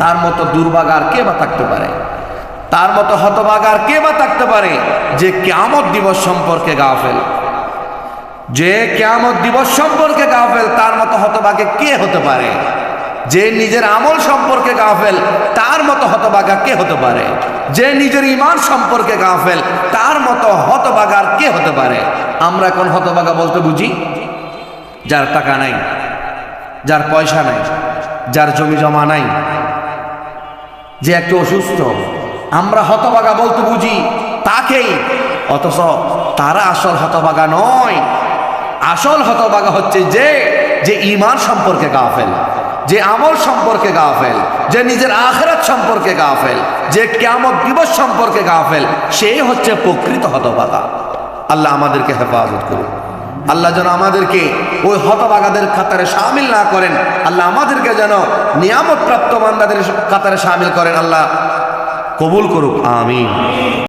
তার মতো দুর্বাগার কে বা থাকতে পারে? তার মতো হতবাগার কে বা থাকতে পারে যে কেয়ামত দিবস সম্পর্কে গাফেল? যে কেয়ামত দিবস সম্পর্কে গাফেল, তার মতো হতবাগে কে হতে পারে? যে নিজের আমল সম্পর্কে গাফেল, তার মতো হতবাগা কে হতে পারে? যে নিজের ইমান সম্পর্কে গাফেল, তার মতো হতবাগার কে হতে পারে? আমরা এখন হতবাগা বলতে বুঝি? যার টাকা নাই, যার পয়সা নাই, যার জমি জমা নাই যে একটু অসুস্থ, আমরা হতবাগা বলতে বুঝি তাকেই, অথচ তারা আসল হতবাগা নয়। আসল হতবাগা হচ্ছে যে যে ইমান সম্পর্কে গাফেল, যে আমল সম্পর্কে গাফেল, যে নিজের আখরাত সম্পর্কে গাফেল, যে কেমন দিবস সম্পর্কে গাফেল সেই হচ্ছে প্রকৃত হতবাগা আল্লাহ আমাদেরকে হেফাজত করুন। আল্লাহ যেন আমাদেরকে ওই হতবাগাদের খাতারে সামিল না করেন। আল্লাহ আমাদেরকে যেন নিয়ামত প্রাপ্ত বান্দাদের কাতারে সামিল করেন। আল্লাহ কবুল করুক, আমিন।